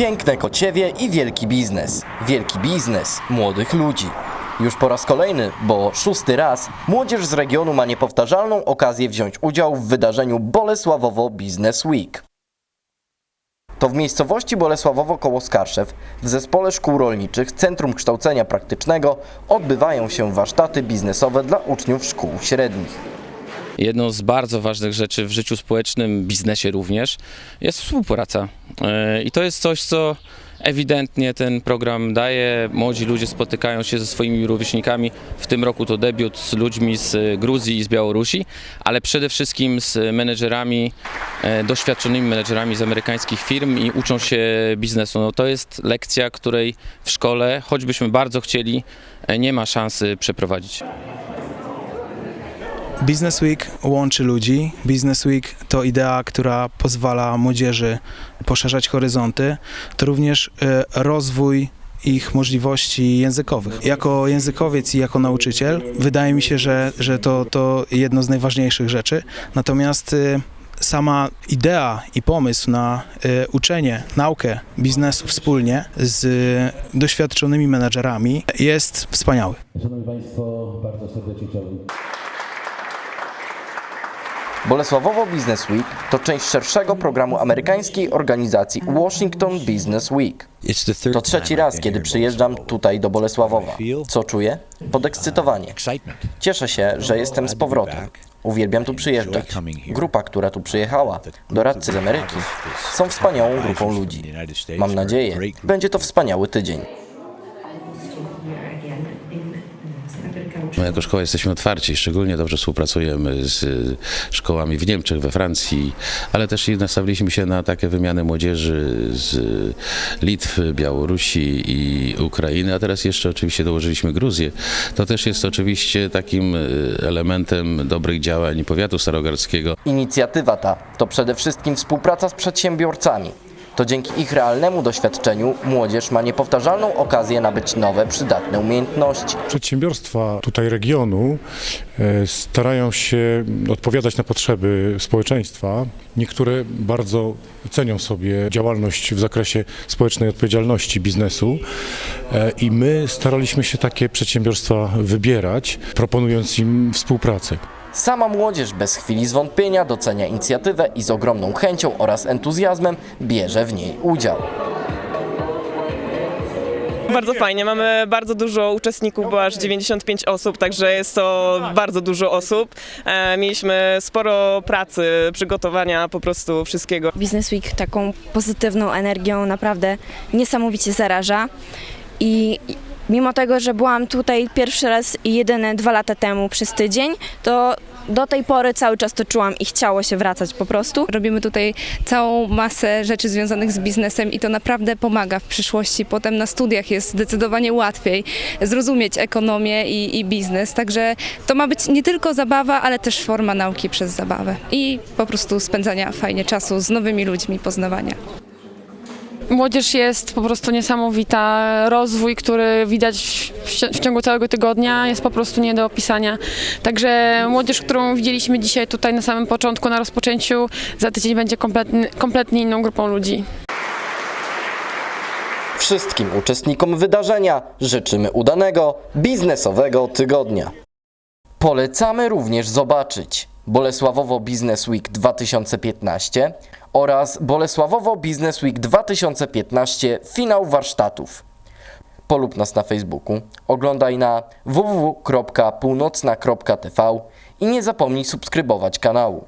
Piękne kociewie i wielki biznes. Wielki biznes młodych ludzi. Już po raz kolejny, bo szósty raz, młodzież z regionu ma niepowtarzalną okazję wziąć udział w wydarzeniu Bolesławowo Business Week. To w miejscowości Bolesławowo koło Skarszew, w Zespole Szkół Rolniczych Centrum Kształcenia Praktycznego odbywają się warsztaty biznesowe dla uczniów szkół średnich. Jedną z bardzo ważnych rzeczy w życiu społecznym, biznesie również, jest współpraca. E, I to jest coś, co ewidentnie ten program daje. Młodzi ludzie spotykają się ze swoimi rówieśnikami. W tym roku to debiut z ludźmi z Gruzji i z Białorusi, ale przede wszystkim z menedżerami, e, doświadczonymi menedżerami z amerykańskich firm i uczą się biznesu. No to jest lekcja, której w szkole, choćbyśmy bardzo chcieli, e, nie ma szansy przeprowadzić. Business Week łączy ludzi. Business Week to idea, która pozwala młodzieży poszerzać horyzonty. To również e, rozwój ich możliwości językowych. Jako językowiec i jako nauczyciel wydaje mi się, że, że to, to jedno z najważniejszych rzeczy. Natomiast e, sama idea i pomysł na e, uczenie, naukę biznesu wspólnie z doświadczonymi menedżerami jest wspaniały. Szanowni Państwo, bardzo serdecznie chciałbym Bolesławowo Business Week to część szerszego programu amerykańskiej organizacji Washington Business Week. To trzeci raz, kiedy przyjeżdżam tutaj do Bolesławowa. Co czuję? Podekscytowanie. Cieszę się, że jestem z powrotem. Uwielbiam tu przyjeżdżać. Grupa, która tu przyjechała, doradcy z Ameryki, są wspaniałą grupą ludzi. Mam nadzieję, będzie to wspaniały tydzień. My jako szkoła jesteśmy otwarci, szczególnie dobrze współpracujemy z y, szkołami w Niemczech, we Francji, ale też nastawiliśmy się na takie wymiany młodzieży z y, Litwy, Białorusi i Ukrainy, a teraz jeszcze oczywiście dołożyliśmy Gruzję. To też jest oczywiście takim y, elementem dobrych działań powiatu starogardzkiego. Inicjatywa ta to przede wszystkim współpraca z przedsiębiorcami. To dzięki ich realnemu doświadczeniu młodzież ma niepowtarzalną okazję nabyć nowe, przydatne umiejętności. Przedsiębiorstwa tutaj regionu e, starają się odpowiadać na potrzeby społeczeństwa. Niektóre bardzo cenią sobie działalność w zakresie społecznej odpowiedzialności biznesu e, i my staraliśmy się takie przedsiębiorstwa wybierać, proponując im współpracę. Sama młodzież bez chwili zwątpienia docenia inicjatywę i z ogromną chęcią oraz entuzjazmem bierze w niej udział. Bardzo fajnie, mamy bardzo dużo uczestników, bo aż 95 osób, także jest to bardzo dużo osób. E, mieliśmy sporo pracy, przygotowania po prostu wszystkiego. Business Week taką pozytywną energią naprawdę niesamowicie zaraża. I mimo tego, że byłam tutaj pierwszy raz i jedyne dwa lata temu przez tydzień, to do tej pory cały czas to czułam i chciało się wracać po prostu. Robimy tutaj całą masę rzeczy związanych z biznesem i to naprawdę pomaga w przyszłości. Potem na studiach jest zdecydowanie łatwiej zrozumieć ekonomię i, i biznes. Także to ma być nie tylko zabawa, ale też forma nauki przez zabawę i po prostu spędzania fajnie czasu z nowymi ludźmi, poznawania. Młodzież jest po prostu niesamowita. Rozwój, który widać w, w ciągu całego tygodnia, jest po prostu nie do opisania. Także młodzież, którą widzieliśmy dzisiaj tutaj na samym początku, na rozpoczęciu, za tydzień będzie kompletnie, kompletnie inną grupą ludzi. Wszystkim uczestnikom wydarzenia życzymy udanego biznesowego tygodnia. Polecamy również zobaczyć Bolesławowo Business Week 2015 oraz Bolesławowo Business Week 2015 finał warsztatów. Polub nas na Facebooku, oglądaj na www.północna.tv i nie zapomnij subskrybować kanału.